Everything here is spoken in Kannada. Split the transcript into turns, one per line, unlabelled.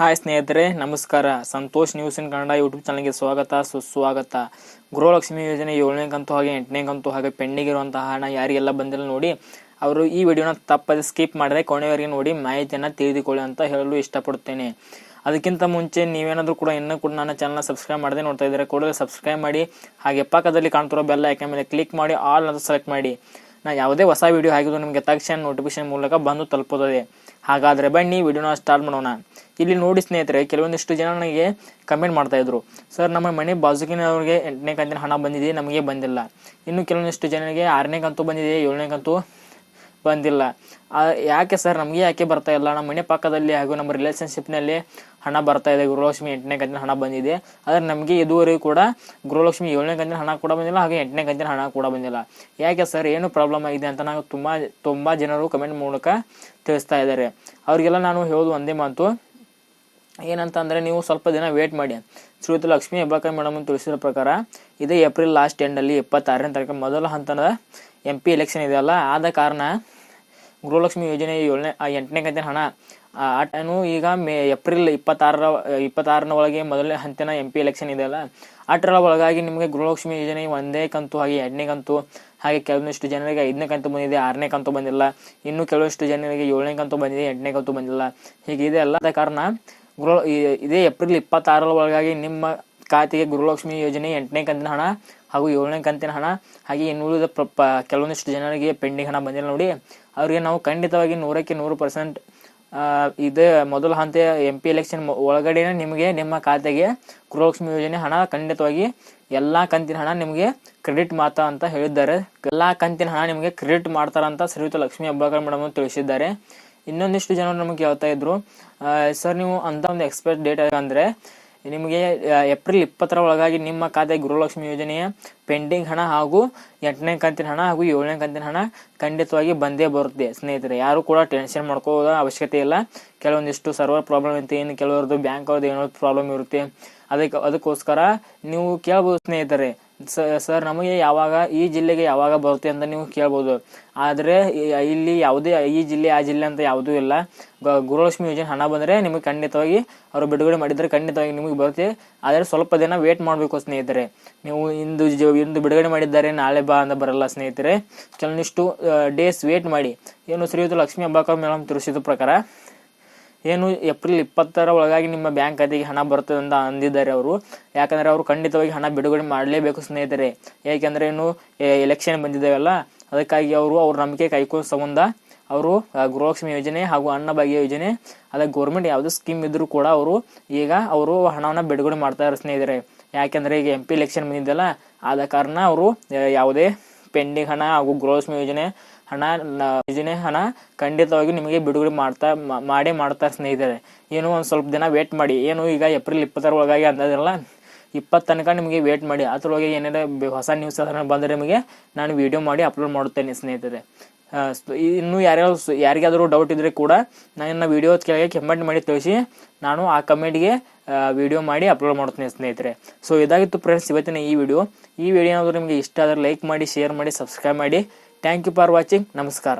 ಹಾಯ್ ಸ್ನೇಹಿತರೆ. ನಮಸ್ಕಾರ. Santhosh news in Kannada YouTube ಚಾನಲ್ಗೆ ಸ್ವಾಗತ. ಸುಸ್ವಾಗತ. ಗೃಹಲಕ್ಷ್ಮಿ ಯೋಜನೆ ಏಳನೇ ಕಂತು ಹಾಗೆ ಎಂಟನೇ ಕಂತು ಹಾಗೆ ಪೆಂಡಿಂಗ್ ಇರುವಂತಹ ಹಣ ಯಾರಿಗೆಲ್ಲ ಬಂದಿಲ್ಲ ನೋಡಿ, ಅವರು ಈ ವಿಡಿಯೋನ ತಪ್ಪದೆ ಸ್ಕಿಪ್ ಮಾಡದೆ ಕೊನೆಯವರೆಗೆ ನೋಡಿ ಮಾಹಿತಿಯನ್ನು ತಿಳಿದುಕೊಳ್ಳಿ ಅಂತ ಹೇಳಲು ಇಷ್ಟಪಡುತ್ತೇನೆ. ಅದಕ್ಕಿಂತ ಮುಂಚೆ ನೀವೇನಾದರೂ ಕೂಡ ಇನ್ನೂ ಕೂಡ ನನ್ನ ಚಾನಲ್ನ ಸಬ್ಸ್ಕ್ರೈಬ್ ಮಾಡದೆ ನೋಡ್ತಾ ಇದ್ದಾರೆ, ಕೂಡಲೇ ಸಬ್ಸ್ಕ್ರೈಬ್ ಮಾಡಿ. ಹಾಗೆ ಪಕ್ಕದಲ್ಲಿ ಕಾಣ್ತಿರೋ ಬೆಲ್ಲ ಐಕನ್ ಮೇಲೆ ಕ್ಲಿಕ್ ಮಾಡಿ, ಆಲ್ ಅಂತ ಸೆಲೆಕ್ಟ್ ಮಾಡಿ. ನಾ ಯಾವುದೇ ಹೊಸ ವಿಡಿಯೋ ಹಾಕಿದ್ರು ನಿಮಗೆ ತಕ್ಷಣ ನೋಟಿಫಿಕೇಶನ್ ಮೂಲಕ ಬಂದು ತಲುಪುತ್ತದೆ. ಹಾಗಾದರೆ ಬನ್ನಿ, ವಿಡಿಯೋನ ಸ್ಟಾರ್ಟ್ ಮಾಡೋಣ. ಇಲ್ಲಿ ನೋಡಿ ಸ್ನೇಹಿತರೆ, ಕೆಲವೊಂದಿಷ್ಟು ಜನ ನನಗೆ ಕಮೆಂಟ್ ಮಾಡ್ತಾ ಇದ್ರು. ಸರ್, ನಮ್ಮ ಮನೆ ಬಾಜುಕಿನವ್ರಿಗೆ ಎಂಟನೇ ಕಂತಿನ ಹಣ ಬಂದಿದೆ ನಮಗೆ ಬಂದಿಲ್ಲ. ಇನ್ನು ಕೆಲವೊಂದಿಷ್ಟು ಜನರಿಗೆ ಆರನೇ ಕಂತು ಬಂದಿದೆ ಏಳನೇ ಕಂತು ಬಂದಿಲ್ಲ. ಯಾಕೆ ಸರ್? ನಮಗೆ ಯಾಕೆ ಬರ್ತಾ ಇಲ್ಲ? ನಮ್ಮ ಮನೆ ಪಕ್ಕದಲ್ಲಿ ಹಾಗೂ ನಮ್ಮ ರಿಲೇಷನ್ಶಿಪ್ನಲ್ಲಿ ಹಣ ಬರ್ತಾ ಇದೆ. ಗೃಹಲಕ್ಷ್ಮಿ ಎಂಟನೇ ಕಂತಿನ ಹಣ ಬಂದಿದೆ. ಆದರೆ ನಮಗೆ ಇದುವರೆಗೂ ಕೂಡ ಗೃಹಲಕ್ಷ್ಮಿ ಏಳನೇ ಕಂತಿನ ಹಣ ಕೂಡ ಬಂದಿಲ್ಲ, ಹಾಗೆ ಎಂಟನೇ ಕಂತಿನ ಹಣ ಕೂಡ ಬಂದಿಲ್ಲ. ಯಾಕೆ ಸರ್? ಏನು ಪ್ರಾಬ್ಲಮ್ ಆಗಿದೆ ಅಂತ ನಾವು ತುಂಬ ತುಂಬ ಜನರು ಕಮೆಂಟ್ ಮೂಲಕ ತಿಳಿಸ್ತಾ ಇದ್ದಾರೆ. ಅವರಿಗೆಲ್ಲ ನಾನು ಹೇಳೋದು ಒಂದೇ ಮಾತು. ಏನಂತ ಅಂದರೆ ನೀವು ಸ್ವಲ್ಪ ದಿನ ವೇಟ್ ಮಾಡಿ. ಶ್ರೀಯುತ ಲಕ್ಷ್ಮೀ, ಹೆಬ್ಬಾಳ್ಕರ್ ಮೇಡಮ್ ಅಂತ ತಿಳಿಸಿದ ಪ್ರಕಾರ ಇದೇ ಏಪ್ರಿಲ್ ಲಾಸ್ಟ್ ಎಂಡಲ್ಲಿ ಇಪ್ಪತ್ತಾರನೇ ತಾರೀಕು ಮೊದಲ ಹಂತದ ಎಂ ಪಿ ಎಲೆಕ್ಷನ್ ಇದೆಯಲ್ಲ ಆದ ಕಾರಣ ಗೃಹಲಕ್ಷ್ಮಿ ಯೋಜನೆ ಏಳನೇ ಎಂಟನೇ ಕಂತಿನ ಹಣ, ಆ ಟೈನು ಈಗ ಮೇ ಏಪ್ರಿಲ್ ಇಪ್ಪತ್ತಾರರ, ಇಪ್ಪತ್ತಾರನ ಒಳಗೆ ಮೊದಲನೇ ಹಂತನ ಎಂ ಪಿ ಎಲೆಕ್ಷನ್ ಇದೆಯಲ್ಲ ಆಟರ ಒಳಗಾಗಿ ನಿಮಗೆ ಗೃಹಲಕ್ಷ್ಮಿ ಯೋಜನೆ ಒಂದೇ ಕಂತು ಹಾಗೆ ಎರಡನೇ ಕಂತು, ಹಾಗೆ ಕೆಲವೊಂದಿಷ್ಟು ಜನರಿಗೆ ಐದನೇ ಕಂತು ಬಂದಿದೆ, ಆರನೇ ಕಂತು ಬಂದಿಲ್ಲ. ಇನ್ನು ಕೆಲವಷ್ಟು ಜನರಿಗೆ ಏಳನೇ ಕಂತು ಬಂದಿದೆ, ಎಂಟನೇ ಕಂತು ಬಂದಿಲ್ಲ. ಹೀಗೆ ಇದೆ ಅಲ್ಲದ ಕಾರಣ ಈ- ಇದೇ ಏಪ್ರಿಲ್ ಇಪ್ಪತ್ತಾರರ ಒಳಗಾಗಿ ನಿಮ್ಮ ಖಾತೆಗೆ ಗುರುಲಕ್ಷ್ಮಿ ಯೋಜನೆ ಎಂಟನೇ ಕಂತಿನ ಹಣ ಹಾಗೂ ಏಳನೇ ಕಂತಿನ ಹಣ ಹಾಗೆ ಇನ್ನುಳಿದ ಪ್ರ ಕೆಲವೊಂದಿಷ್ಟು ಜನರಿಗೆ ಪೆಂಡಿಂಗ್ ಹಣ ಬಂದಿಲ್ಲ ನೋಡಿ. ಅವರಿಗೆ ನಾವು ಖಂಡಿತವಾಗಿ ನೂರಕ್ಕೆ ನೂರು ಪರ್ಸೆಂಟ್ ಇದೇ ಮೊದಲ ಹಂತ ಎಂ ಪಿ ಎಲೆಕ್ಷನ್ ಒಳಗಡೆ ನಿಮಗೆ ನಿಮ್ಮ ಖಾತೆಗೆ ಗೃಹಲಕ್ಷ್ಮಿ ಯೋಜನೆ ಹಣ ಖಂಡಿತವಾಗಿ ಎಲ್ಲ ಕಂತಿನ ಹಣ ನಿಮಗೆ ಕ್ರೆಡಿಟ್ ಮಾತಾ ಅಂತ ಹೇಳಿದ್ದಾರೆ. ಎಲ್ಲ ಕಂತಿನ ಹಣ ನಿಮಗೆ ಕ್ರೆಡಿಟ್ ಮಾಡ್ತಾರಂತ ಶ್ರೀಯುತ ಲಕ್ಷ್ಮೀ ಹೆಬ್ಬಾಳ್ಕರ್ ಮೇಡಮ್ ತಿಳಿಸಿದ್ದಾರೆ. ಇನ್ನೊಂದಿಷ್ಟು ಜನ ನಮಗೆ ಹೇಳ್ತಾ ಇದ್ರು. ಸರ್, ನೀವು ಅಂತ ಒಂದು ಎಕ್ಸ್ಪೈರ್ ಡೇಟ್ ಅಂದ್ರೆ, ನಿಮಗೆ ಏಪ್ರಿಲ್ ಇಪ್ಪತ್ತರ ಒಳಗಾಗಿ ನಿಮ್ಮ ಖಾತೆ ಗೃಹಲಕ್ಷ್ಮಿ ಯೋಜನೆಯ ಪೆಂಡಿಂಗ್ ಹಣ ಹಾಗೂ ಎಂಟನೇ ಕಂತಿನ ಹಣ ಹಾಗೂ ಏಳನೇ ಕಂತಿನ ಹಣ ಖಂಡಿತವಾಗಿ ಬಂದೇ ಬರುತ್ತೆ. ಸ್ನೇಹಿತರೆ, ಯಾರು ಕೂಡ ಟೆನ್ಷನ್ ಮಾಡ್ಕೋದ ಅವಶ್ಯಕತೆ ಇಲ್ಲ. ಕೆಲವೊಂದಿಷ್ಟು ಸರ್ವರ್ ಪ್ರಾಬ್ಲಮ್ ಇರುತ್ತೆ. ಏನು ಕೆಲವರದ್ದು ಬ್ಯಾಂಕ್ ಅವ್ರದ್ದು ಏನೋ ಪ್ರಾಬ್ಲಮ್ ಇರುತ್ತೆ. ಅದಕ್ಕೆ, ಅದಕ್ಕೋಸ್ಕರ ನೀವು ಕೇಳ್ಬೋದು ಸ್ನೇಹಿತರೆ. ಸರ್, ನಮಗೆ ಯಾವಾಗ, ಈ ಜಿಲ್ಲೆಗೆ ಯಾವಾಗ ಬರುತ್ತೆ ಅಂತ ನೀವು ಕೇಳ್ಬೋದು. ಆದರೆ ಇಲ್ಲಿ ಯಾವುದೇ, ಈ ಜಿಲ್ಲೆ, ಆ ಜಿಲ್ಲೆ ಅಂತ ಯಾವುದೂ ಇಲ್ಲ. ಗ- ಗೃಹಲಕ್ಷ್ಮಿ ಯೋಜನೆ ಹಣ ಬಂದರೆ ನಿಮಗೆ ಖಂಡಿತವಾಗಿ ಅವರು ಬಿಡುಗಡೆ ಮಾಡಿದರೆ ಖಂಡಿತವಾಗಿ ನಿಮಗೆ ಬರುತ್ತೆ. ಆದರೆ ಸ್ವಲ್ಪ ದಿನ ವೇಟ್ ಮಾಡಬೇಕು ಸ್ನೇಹಿತರೆ. ನೀವು ಇಂದು ಇಂದು ಬಿಡುಗಡೆ ಮಾಡಿದ್ದಾರೆ, ನಾಳೆ ಬಾ ಅಂತ ಬರಲ್ಲ ಸ್ನೇಹಿತರೆ. ಕೆಲವೊಂದಿಷ್ಟು ಡೇಸ್ ವೇಟ್ ಮಾಡಿ. ಏನು ಶ್ರೀಯುತ ಲಕ್ಷ್ಮೀ ಅಬ್ಬಾಕರ್ ಮೇಡಮ್ ತಿಳಿಸಿದ ಪ್ರಕಾರ ಏನು ಏಪ್ರಿಲ್ ಇಪ್ಪತ್ತರ ಒಳಗಾಗಿ ನಿಮ್ಮ ಬ್ಯಾಂಕ್ ಖಾತೆಗೆ ಹಣ ಬರ್ತದೆ ಅಂತ ಅಂದಿದ್ದಾರೆ ಅವರು. ಯಾಕಂದರೆ ಅವರು ಖಂಡಿತವಾಗಿ ಹಣ ಬಿಡುಗಡೆ ಮಾಡಲೇಬೇಕು ಸ್ನೇಹಿತರೆ. ಏಕೆಂದರೆ ಏನು ಎಲೆಕ್ಷನ್ ಬಂದಿದ್ದಾವಲ್ಲ, ಅದಕ್ಕಾಗಿ ಅವರು ಅವ್ರ ನಂಬಿಕೆ ಕೈಕೋ ಸಂಬಂಧ ಅವರು ಗೃಹಲಕ್ಷ್ಮಿ ಯೋಜನೆ ಹಾಗೂ ಅನ್ನಭಾಗ್ಯ ಯೋಜನೆ, ಅದಕ್ಕೆ ಗೌರ್ಮೆಂಟ್ ಯಾವುದೇ ಸ್ಕೀಮ್ ಇದ್ದರೂ ಕೂಡ ಅವರು ಈಗ ಅವರು ಹಣವನ್ನು ಬಿಡುಗಡೆ ಮಾಡ್ತಾ ಇದ್ದಾರೆ ಸ್ನೇಹಿತರೆ. ಯಾಕೆಂದರೆ ಈಗ ಎಂ ಪಿ ಎಲೆಕ್ಷನ್ ಬಂದಿದ್ದಲ್ಲ, ಆದ ಕಾರಣ ಅವರು ಯಾವುದೇ ಪೆಂಡಿಂಗ್ ಹಣ ಹಾಗೂ ಗೃಹಲಕ್ಷ್ಮಿ ಯೋಜನೆ ಹಣ ನಿಜನೇ ಹಣ ಖಂಡಿತವಾಗಿ ನಿಮಗೆ ಬಿಡುಗಡೆ ಮಾಡ್ತಾ ಮಾಡೇ ಮಾಡ್ತಾರೆ ಸ್ನೇಹಿತರೆ. ಏನು ಒಂದು ಸ್ವಲ್ಪ ದಿನ ವೇಟ್ ಮಾಡಿ. ಏನು ಈಗ ಏಪ್ರಿಲ್ ಇಪ್ಪತ್ತರ ಒಳಗಾಗಿ ಅಂದದಲ್ಲ ಇಪ್ಪತ್ತು ತನಕ ನಿಮಗೆ ವೇಟ್ ಮಾಡಿ. ಅದ್ರೊಳಗೆ ಏನಾರ ಹೊಸ ನ್ಯೂಸ್ ಅದನ್ನು ಬಂದರೆ ನಿಮಗೆ ನಾನು ವಿಡಿಯೋ ಮಾಡಿ ಅಪ್ಲೋಡ್ ಮಾಡುತ್ತೇನೆ ಸ್ನೇಹಿತರೆ. ಇನ್ನೂ ಯಾರ್ಯಾರು ಯಾರಿಗಾದರೂ ಡೌಟ್ ಇದ್ದರೆ ಕೂಡ ನನ್ನ ವಿಡಿಯೋ ಕೆಳಗೆ ಕಮೆಂಟ್ ಮಾಡಿ ತಿಳಿಸಿ ನಾನು ಆ ಕಮೆಂಟ್ಗೆ ವಿಡಿಯೋ ಮಾಡಿ ಅಪ್ಲೋಡ್ ಮಾಡುತ್ತೇನೆ ಸ್ನೇಹಿತರೆ. ಸೊ ಇದಾಗಿತ್ತು ಫ್ರೆಂಡ್ಸ್ ಇವತ್ತಿನ ಈ ವಿಡಿಯೋ ಈ ವಿಡಿಯೋ ಏನಾದರೂ ನಿಮಗೆ ಇಷ್ಟ ಆದರೆ ಲೈಕ್ ಮಾಡಿ ಶೇರ್ ಮಾಡಿ ಸಬ್ಸ್ಕ್ರೈಬ್ ಮಾಡಿ. ಥ್ಯಾಂಕ್ ಯು ಫಾರ್ ವಾಚಿಂಗ್ ನಮಸ್ಕಾರ